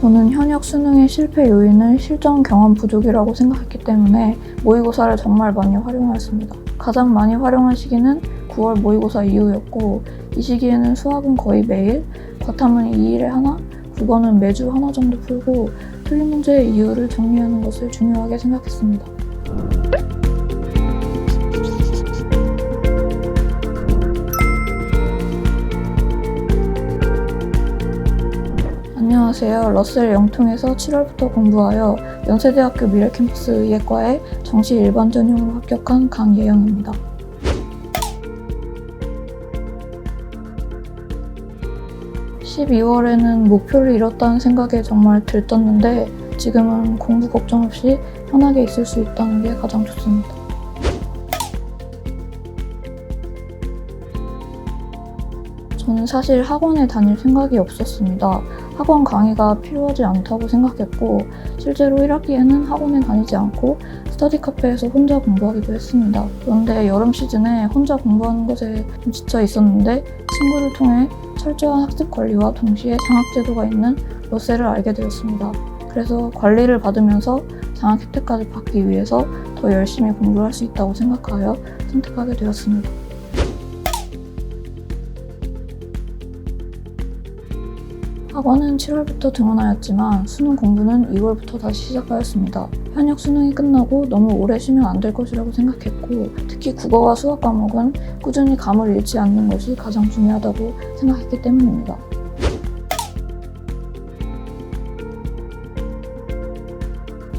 저는 현역 수능의 실패 요인을 실전 경험 부족이라고 생각했기 때문에 모의고사를 정말 많이 활용하였습니다. 가장 많이 활용한 시기는 9월 모의고사 이후였고 이 시기에는 수학은 거의 매일, 과탐은 2일에 하나, 국어는 매주 하나 정도 풀고 틀린 문제의 이유를 정리하는 것을 중요하게 생각했습니다. 안녕하세요. 러셀 영통에서 7월부터 공부하여 연세대학교 미래캠퍼스 의예과에 정시 일반 전형으로 합격한 강예영입니다. 12월에는 목표를 이뤘다는 생각에 정말 들떴는데 지금은 공부 걱정 없이 편하게 있을 수 있다는 게 가장 좋습니다. 저는 사실 학원에 다닐 생각이 없었습니다. 학원 강의가 필요하지 않다고 생각했고 실제로 1학기에는 학원에 다니지 않고 스터디 카페에서 혼자 공부하기도 했습니다. 그런데 여름 시즌에 혼자 공부하는 것에 좀 지쳐 있었는데 친구를 통해 철저한 학습 관리와 동시에 장학 제도가 있는 러셀을 알게 되었습니다. 그래서 관리를 받으면서 장학 혜택까지 받기 위해서 더 열심히 공부를 할 수 있다고 생각하여 선택하게 되었습니다. 학원은 7월부터 등원하였지만 수능 공부는 2월부터 다시 시작하였습니다. 현역 수능이 끝나고 너무 오래 쉬면 안 될 것이라고 생각했고 특히 국어와 수학 과목은 꾸준히 감을 잃지 않는 것이 가장 중요하다고 생각했기 때문입니다.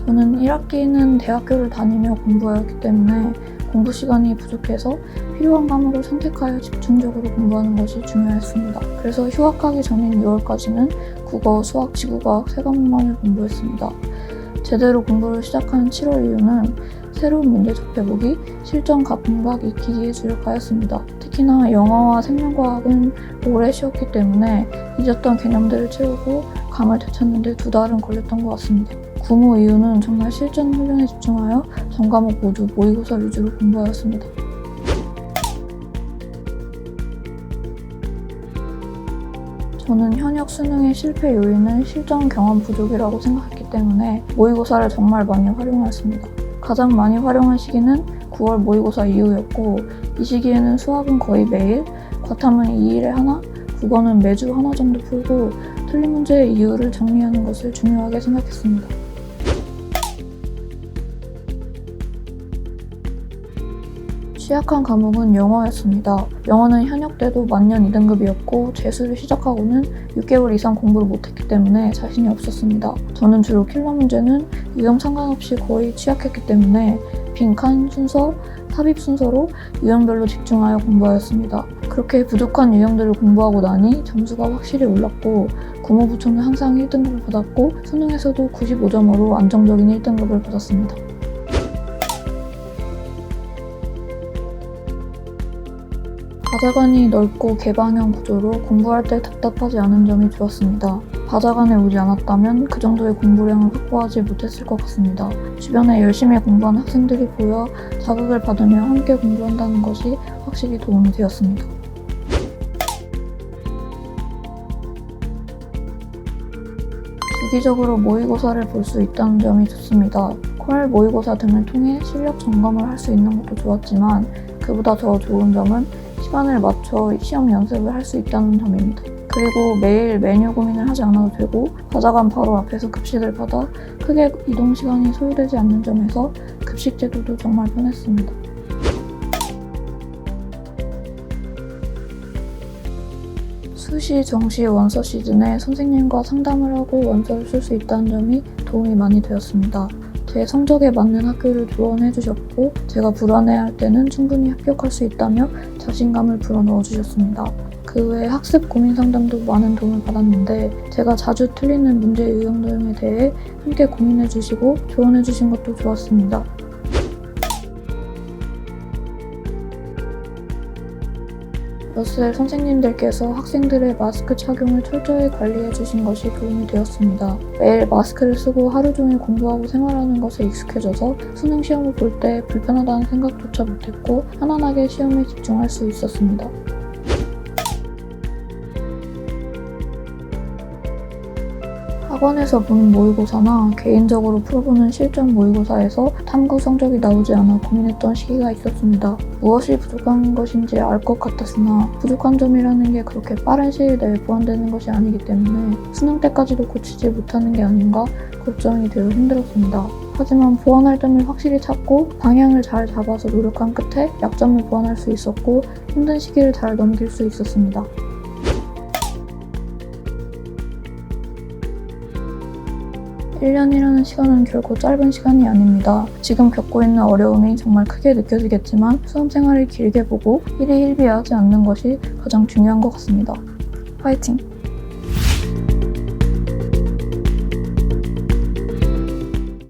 저는 1학기는 대학교를 다니며 공부하였기 때문에 공부 시간이 부족해서 필요한 과목을 선택하여 집중적으로 공부하는 것이 중요했습니다. 그래서 휴학하기 전인 6월까지는 국어, 수학, 지구과학 세 과목만을 공부했습니다. 제대로 공부를 시작한 7월 이후는 새로운 문제 접해보기, 실전 가분각 익히기에 주력하였습니다. 특히나 영어와 생명과학은 오래 쉬었기 때문에 잊었던 개념들을 채우고 감을 되찾는 데 두 달은 걸렸던 것 같습니다. 구모 이후는 정말 실전 훈련에 집중하여 전 과목 모두 모의고사 위주로 공부하였습니다. 저는 현역 수능의 실패 요인을 실전 경험 부족이라고 생각했기 때문에 모의고사를 정말 많이 활용하였습니다. 가장 많이 활용한 시기는 9월 모의고사 이후였고 이 시기에는 수학은 거의 매일, 과탐은 2일에 하나, 국어는 매주 하나 정도 풀고 틀린 문제의 이유를 정리하는 것을 중요하게 생각했습니다. 취약한 과목은 영어였습니다. 영어는 현역 때도 만년 2등급이었고 재수를 시작하고는 6개월 이상 공부를 못했기 때문에 자신이 없었습니다. 저는 주로 킬러 문제는 유형 상관없이 거의 취약했기 때문에 빈칸 순서, 삽입 순서로 유형별로 집중하여 공부하였습니다. 그렇게 부족한 유형들을 공부하고 나니 점수가 확실히 올랐고 구모부초는 항상 1등급을 받았고 수능에서도 95점으로 안정적인 1등급을 받았습니다. 바자관이 넓고 개방형 구조로 공부할 때 답답하지 않은 점이 좋았습니다. 바자관에 오지 않았다면 그 정도의 공부량을 확보하지 못했을 것 같습니다. 주변에 열심히 공부하는 학생들이 보여 자극을 받으며 함께 공부한다는 것이 확실히 도움이 되었습니다. 주기적으로 모의고사를 볼 수 있다는 점이 좋습니다. 콜 모의고사 등을 통해 실력 점검을 할 수 있는 것도 좋았지만 그보다 더 좋은 점은 시간을 맞춰 시험 연습을 할 수 있다는 점입니다. 그리고 매일 메뉴 고민을 하지 않아도 되고 과자관 바로 앞에서 급식을 받아 크게 이동 시간이 소요되지 않는 점에서 급식 제도도 정말 편했습니다. 수시, 정시, 원서 시즌에 선생님과 상담을 하고 원서를 쓸 수 있다는 점이 도움이 많이 되었습니다. 제 성적에 맞는 학교를 조언해 주셨고 제가 불안해할 때는 충분히 합격할 수 있다며 자신감을 불어넣어 주셨습니다. 그 외에 학습 고민 상담도 많은 도움을 받았는데 제가 자주 틀리는 문제 유형 등에 대해 함께 고민해 주시고 조언해 주신 것도 좋았습니다. 러셀 선생님들께서 학생들의 마스크 착용을 철저히 관리해 주신 것이 도움이 되었습니다. 매일 마스크를 쓰고 하루 종일 공부하고 생활하는 것에 익숙해져서 수능 시험을 볼 때 불편하다는 생각조차 못했고 편안하게 시험에 집중할 수 있었습니다. 학원에서 보는 모의고사나 개인적으로 풀어보는 실전 모의고사에서 탐구 성적이 나오지 않아 고민했던 시기가 있었습니다. 무엇이 부족한 것인지 알 것 같았으나 부족한 점이라는 게 그렇게 빠른 시일 내에 보완되는 것이 아니기 때문에 수능 때까지도 고치지 못하는 게 아닌가 걱정이 되어 힘들었습니다. 하지만 보완할 점을 확실히 찾고 방향을 잘 잡아서 노력한 끝에 약점을 보완할 수 있었고 힘든 시기를 잘 넘길 수 있었습니다. 1년이라는 시간은 결코 짧은 시간이 아닙니다. 지금 겪고 있는 어려움이 정말 크게 느껴지겠지만 수험 생활을 길게 보고 일희일비하지 않는 것이 가장 중요한 것 같습니다. 화이팅!